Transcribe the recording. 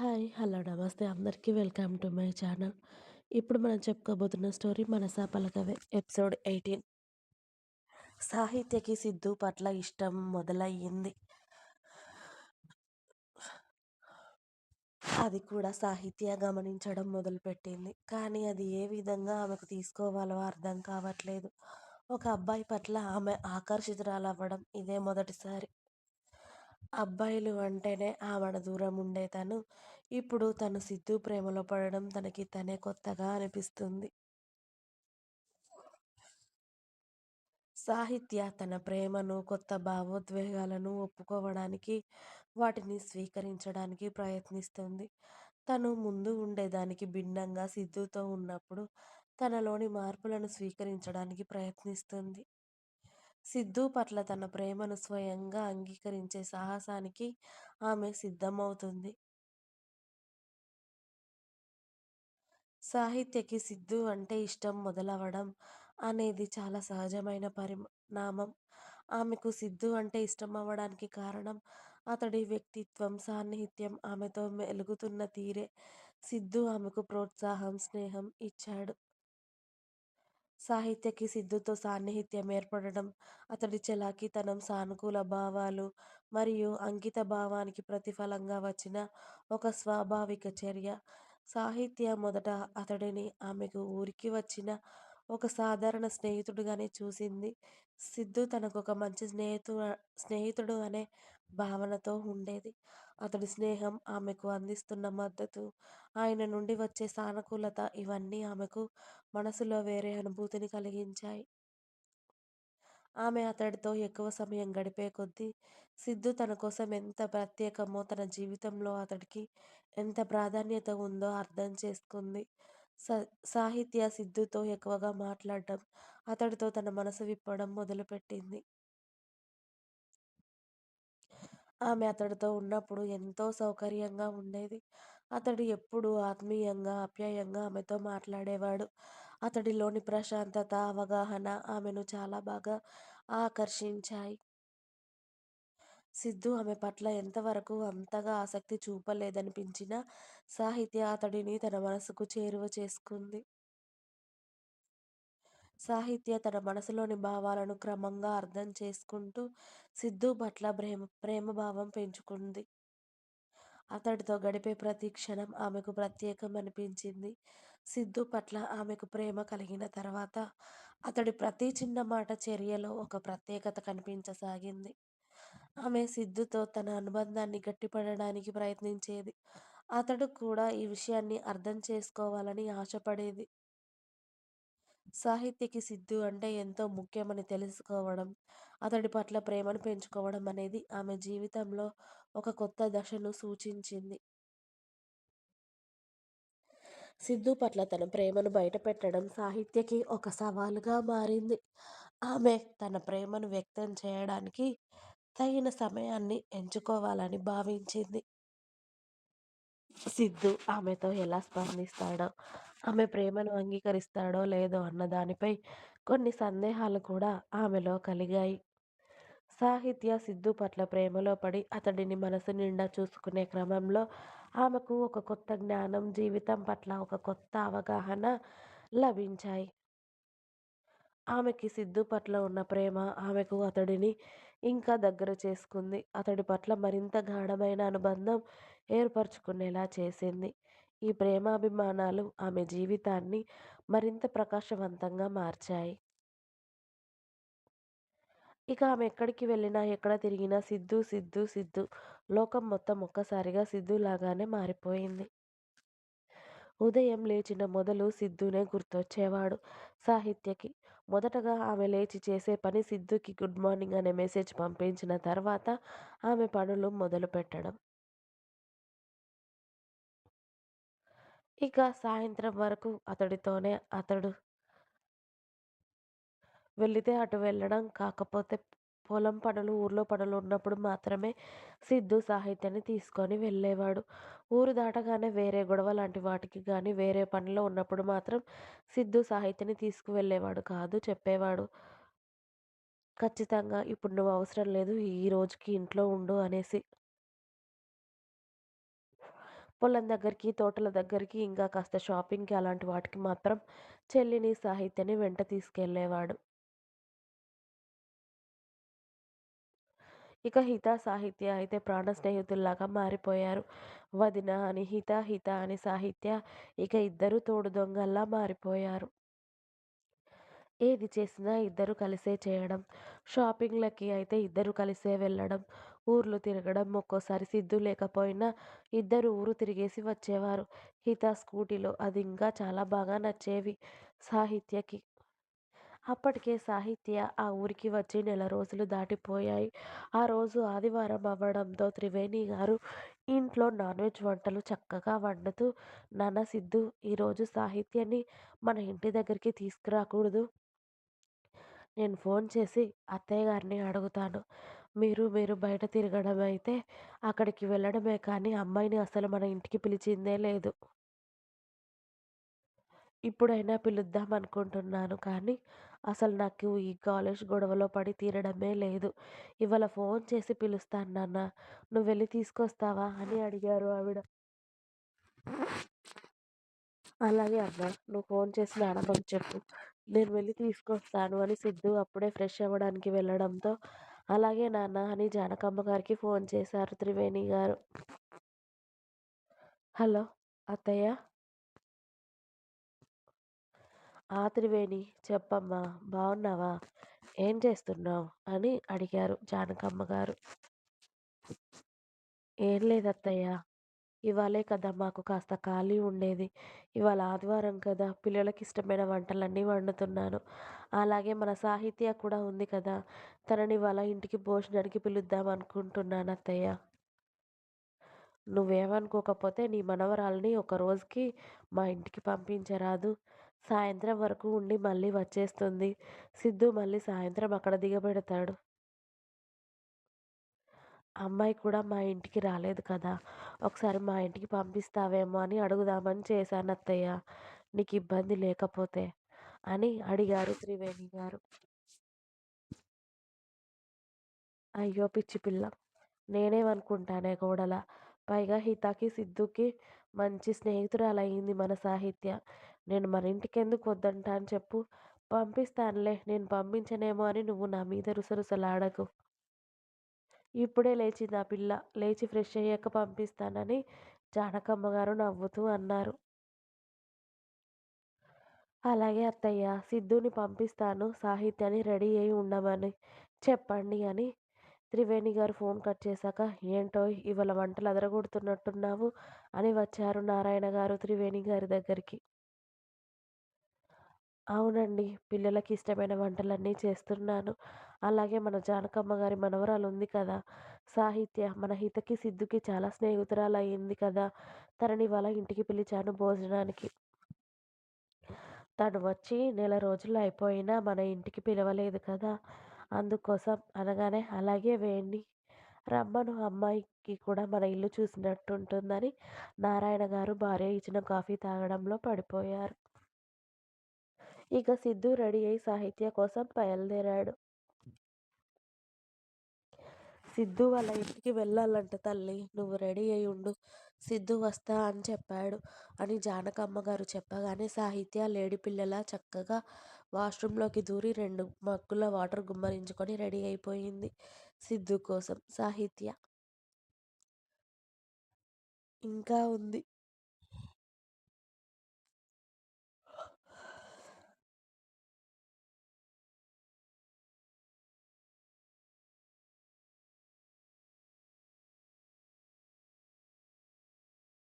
Hi! Hello! నమస్తే అందరికీ welcome to my channel. ఇప్పుడు మనం చెప్పుకోబోతున్న స్టోరీ 'మనసా పలకవే' ఎపిసోడ్ 18. సాహిత్యకి సిద్ధు పట్ల ఇష్టం మొదలయ్యింది. అది కూడా సాహిత్య గమనించడం మొదలుపెట్టింది. కానీ అది ఏ విధంగా ఆమెకు తీసుకోవాలో అర్థం కావట్లేదు. ఒక అబ్బాయి పట్ల ఆమె ఆకర్షితురాలవ్వడం ఇదే మొదటిసారి. అబ్బాయిలు అంటేనే ఆమడ దూరం ఉండే తను, ఇప్పుడు తను సిద్ధు ప్రేమలో పడడం తనకి తనే కొత్తగా అనిపిస్తుంది. సాహిత్య తన ప్రేమను, కొత్త భావోద్వేగాలను ఒప్పుకోవడానికి, వాటిని స్వీకరించడానికి ప్రయత్నిస్తుంది. తను ముందు ఉండేదానికి భిన్నంగా సిద్ధుతో ఉన్నప్పుడు తనలోని మార్పులను స్వీకరించడానికి ప్రయత్నిస్తుంది. సిద్ధు పట్ల తన ప్రేమను స్వయంగా అంగీకరించే సాహసానికి ఆమె సిద్ధమవుతుంది. సాహిత్యకి సిద్ధు అంటే ఇష్టం మొదలవడం అనేది చాలా సహజమైన పరిణామం. ఆమెకు సిద్ధు అంటే ఇష్టం అవ్వడానికి కారణం అతడి వ్యక్తిత్వం, సాన్నిహిత్యం, ఆమెతో మెలుగుతున్న తీరే. సిద్ధు ఆమెకు ప్రోత్సాహం, స్నేహం ఇచ్చాడు. సాహిత్యకి సిద్ధుతో సాన్నిహిత్యం ఏర్పడడం అతడి చలాకీతనం, సానుకూల భావాలు మరియు అంకిత భావానికి ప్రతిఫలంగా వచ్చిన ఒక స్వాభావిక చర్య. సాహిత్య మొదట అతడిని ఆమెకు ఊరికి వచ్చిన ఒక సాధారణ స్నేహితుడుగానే చూసింది. సిద్ధు తనకొక మంచి స్నేహితు స్నేహితుడు అనే భావనతో ఉండేది. అతడి స్నేహం, ఆమెకు అందిస్తున్న మద్దతు, ఆయన నుండి వచ్చే సానుకూలత ఇవన్నీ ఆమెకు మనసులో వేరే అనుభూతిని కలిగించాయి. ఆమె అతడితో ఎక్కువ సమయం గడిపే కొద్దీ సిద్ధు తన కోసం ఎంత ప్రత్యేకమో, తన జీవితంలో అతడికి ఎంత ప్రాధాన్యత ఉందో అర్థం చేసుకుంది. సాహిత్య సిద్ధుతో ఎక్కువగా మాట్లాడడం, అతడితో తన మనసు విప్పడం మొదలుపెట్టింది. ఆమె అతడితో ఉన్నప్పుడు ఎంతో సౌకర్యంగా ఉండేది. అతడు ఎప్పుడూ ఆత్మీయంగా, ఆప్యాయంగా ఆమెతో మాట్లాడేవాడు. అతడిలోని ప్రశాంతత, అవగాహన ఆమెను చాలా బాగా ఆకర్షించాయి. సిద్ధు ఆమె పట్ల ఎంతవరకు అంతగా ఆసక్తి చూపలేదనిపించినా, సాహిత్య అతడిని తన మనసుకు చేరువ చేసుకుంది. సాహిత్య తన మనసులోని భావాలను క్రమంగా అర్థం చేసుకుంటూ సిద్ధు పట్ల ప్రేమ ప్రేమభావం పెంచుకుంది. అతడితో గడిపే ప్రతి క్షణం ఆమెకు ప్రత్యేకం అనిపించింది. సిద్ధు పట్ల ఆమెకు ప్రేమ కలిగిన తర్వాత అతడి ప్రతి చిన్న మాట, చర్యలో ఒక ప్రత్యేకత కనిపించసాగింది. ఆమె సిద్ధుతో తన అనుబంధాన్ని గట్టిపడడానికి ప్రయత్నించేది. అతడు కూడా ఈ విషయాన్ని అర్థం చేసుకోవాలని ఆశపడేది. సాహిత్యకి సిద్ధు అంటే ఎంతో ముఖ్యమని తెలుసుకోవడం, అతడి పట్ల ప్రేమను పెంచుకోవడం అనేది ఆమె జీవితంలో ఒక కొత్త దశను సూచించింది. సిద్ధు పట్ల తన ప్రేమను బయటపెట్టడం సాహిత్యకి ఒక సవాలుగా మారింది. ఆమె తన ప్రేమను వ్యక్తం చేయడానికి తగిన సమయాన్ని ఎంచుకోవాలని భావించింది. సిద్ధు ఆమెతో ఎలా స్పందిస్తాడో, ఆమె ప్రేమను అంగీకరిస్తాడో లేదో అన్న దానిపై కొన్ని సందేహాలు కూడా ఆమెలో కలిగాయి. సాహిత్య సిద్ధు పట్ల ప్రేమలో పడి అతడిని మనసు నిండా చూసుకునే క్రమంలో ఆమెకు ఒక కొత్త జ్ఞానం, జీవితం పట్ల ఒక కొత్త అవగాహన లభించాయి. ఆమెకి సిద్ధు పట్ల ఉన్న ప్రేమ ఆమెకు అతడిని ఇంకా దగ్గర చేసుకుంది. అతడి పట్ల మరింత గాఢమైన అనుబంధం ఏర్పరచుకునేలా చేసింది. ఈ ప్రేమాభిమానాలు ఆమె జీవితాన్ని మరింత ప్రకాశవంతంగా మార్చాయి. ఇక ఆమె ఎక్కడికి వెళ్ళినా, ఎక్కడ తిరిగినా సిద్ధు సిద్ధు సిద్ధు. లోకం మొత్తం ఒక్కసారిగా సిద్ధులాగానే మారిపోయింది. ఉదయం లేచిన మొదలు సిద్ధునే గుర్తొచ్చేవాడు సాహిత్యకి. మొదటగా ఆమె లేచి చేసే పని సిద్ధుకి గుడ్ మార్నింగ్ అనే మెసేజ్ పంపించిన తర్వాత ఆమె పనులు మొదలుపెట్టడం. ఇక సాయంత్రం వరకు అతడితోనే. అతడు వెళితే అటు వెళ్ళడం, కాకపోతే పొలం పనులు, ఊర్లో పనులు ఉన్నప్పుడు మాత్రమే సిద్ధు సాహిత్యాన్ని తీసుకొని వెళ్ళేవాడు. ఊరు దాటగానే వేరే గొడవ లాంటి వాటికి కానీ వేరే పనిలో ఉన్నప్పుడు మాత్రం సిద్ధు సాహిత్యాన్ని తీసుకువెళ్ళేవాడు కాదు. చెప్పేవాడు ఖచ్చితంగా ఇప్పుడు నువ్వు అవసరం లేదు. ఈ రోజుకి ఇంట్లో ఉండు అనేసి. పొలం దగ్గరికి, తోటల దగ్గరికి, ఇంకా కాస్త షాపింగ్‌కి అలాంటి వాటికి మాత్రం చెల్లిని, సాహిత్యని వెంట తీసుకెళ్ళేవాడు. ఇక హిత, సాహిత్య అయితే ప్రాణ స్నేహితుల్లాగా మారిపోయారు. వదిన అని హిత, హిత అని సాహిత్య ఇక ఇద్దరు తోడు దొంగల్లా మారిపోయారు. ఏది చేసినా ఇద్దరు కలిసే చేయడం. షాపింగ్‌లకి అయితే ఇద్దరు కలిసే వెళ్ళడం. ఊర్లు తిరగడం. ఒక్కోసారి సిద్ధు లేకపోయినా ఇద్దరు ఊరు తిరిగేసి వచ్చేవారు. హిత స్కూటీలో. అది ఇంకా చాలా బాగా నచ్చేవి సాహిత్యకి. అప్పటికే సాహిత్య ఆ ఊరికి వచ్చి నెల రోజులు దాటిపోయాయి. ఆ రోజు ఆదివారం అవ్వడంతో త్రివేణి గారు ఇంట్లో నాన్ వెజ్ వంటలు చక్కగా వండుతూ నాన్న సిద్ధు ఈరోజు సాహిత్యని మన ఇంటి దగ్గరికి తీసుకురాకూడదు నేను ఫోన్ చేసి అత్తయ్య గారిని అడుగుతాను. మీరు మీరు బయట తిరగడం అయితే అక్కడికి వెళ్ళడమే కానీ అమ్మాయిని అసలు మన ఇంటికి పిలిచిందే లేదు. ఇప్పుడైనా పిలుద్దాం అనుకుంటున్నాను కానీ అసలు నాకు ఈ కాలేజ్ గొడవలో పడి తీరడమే లేదు. ఇవాళ ఫోన్ చేసి పిలుస్తాను నాన్న. నువ్వెళ్ళి తీసుకొస్తావా? అని అడిగారు ఆవిడ. అలాగే అమ్మా! నువ్వు ఫోన్ చేసి నానమ్మకి చెప్పు. నేను వెళ్ళి తీసుకొస్తాను అని సిద్ధు అప్పుడే ఫ్రెష్ అవ్వడానికి వెళ్ళడంతో అలాగే నాన్న అని జానకమ్మ గారికి ఫోన్ చేశారు త్రివేణి గారు. హలో! అత్తయ్య! ఆ త్రివేణి చెప్పమ్మా! బాగున్నావా ఏం చేస్తున్నావు? అని అడిగారు జానకమ్మ గారు. ఏం లేదత్తయ్య. ఇవాళే కదా మాకు కాస్త ఖాళీ ఉండేది. ఇవాళ ఆదివారం కదా! పిల్లలకి ఇష్టమైన వంటలన్నీ వండుతున్నాను. అలాగే మన సాహిత్య కూడా ఉంది కదా! తనని ఇవాళ ఇంటికి భోజనానికి పిలుద్దాం అనుకుంటున్నాను అత్తయ్య నువ్వేమనుకోకపోతే నీ మనవరాల్ని ఒక రోజుకి మా ఇంటికి పంపించరాదు సాయంత్రం వరకు ఉండి మళ్ళీ వచ్చేస్తుంది. సిద్ధు మళ్ళీ సాయంత్రం అక్కడ దిగబెడతాడు. అమ్మాయి కూడా మా ఇంటికి రాలేదు కదా! ఒకసారి మా ఇంటికి పంపిస్తావేమో అని అడుగుదామని చేశాను అత్తయ్య నీకు ఇబ్బంది లేకపోతే అని అడిగారు త్రివేణి గారు. అయ్యో పిచ్చి పిల్ల! నేనేమనుకుంటానే గోడల పైగా హితకి, సిద్ధుకి మంచి స్నేహితురాలయింది మన సాహిత్య. నేను మన ఇంటికెందుకు అని చెప్పు? పంపిస్తానులే. నేను పంపించనేమో అని నువ్వు నా మీద రుసరుసలాడకు. ఇప్పుడే లేచింది ఆ పిల్ల. లేచి ఫ్రెష్ అయ్యాక పంపిస్తానని జానకమ్మ గారు నవ్వుతూ అన్నారు. అలాగే అత్తయ్య. సిద్ధుని పంపిస్తాను. సాహిత్యాన్ని రెడీ అయి ఉండమని చెప్పండి అని త్రివేణి గారు ఫోన్ కట్ చేశాక ఏంటో ఇవాళ వంటలు అదరగొడుతున్నట్టున్నావు అని వచ్చారు నారాయణ గారు త్రివేణి గారి దగ్గరికి. అవునండి. పిల్లలకి ఇష్టమైన వంటలన్నీ చేస్తున్నాను. అలాగే మన జానకమ్మ గారి మనవరాలు ఉంది కదా! సాహిత్య మన హితకి, సిద్ధుకి చాలా స్నేహితురాలయింది కదా! తనని వాళ్ళ ఇంటికి పిలిచాను భోజనానికి. తను వచ్చి నెల రోజులు అయిపోయినా మన ఇంటికి పిలవలేదు కదా! అందుకోసం అనగానే అలాగే వేండి. రమ్మను అమ్మాయికి కూడా మన ఇల్లు చూసినట్టుంటుందని నారాయణ గారు భార్య ఇచ్చిన కాఫీ తాగడంలో పడిపోయారు. ఇక సిద్ధు రెడీ అయి సాహిత్య కోసం బయలుదేరాడు. సిద్ధు వాళ్ళ ఇంటికి వెళ్ళాలంట తల్లి. నువ్వు రెడీ అయి ఉండు. సిద్ధు వస్తా అని చెప్పాడు అని జానకమ్మ గారు చెప్పగానే సాహిత్య లేడిపిల్లలా చక్కగా వాష్రూమ్‌లోకి దూరి రెండు మగ్గుల వాటర్ గుమ్మరించుకొని రెడీ అయిపోయింది సిద్ధు కోసం. సాహిత్య ఇంకా ఉంది.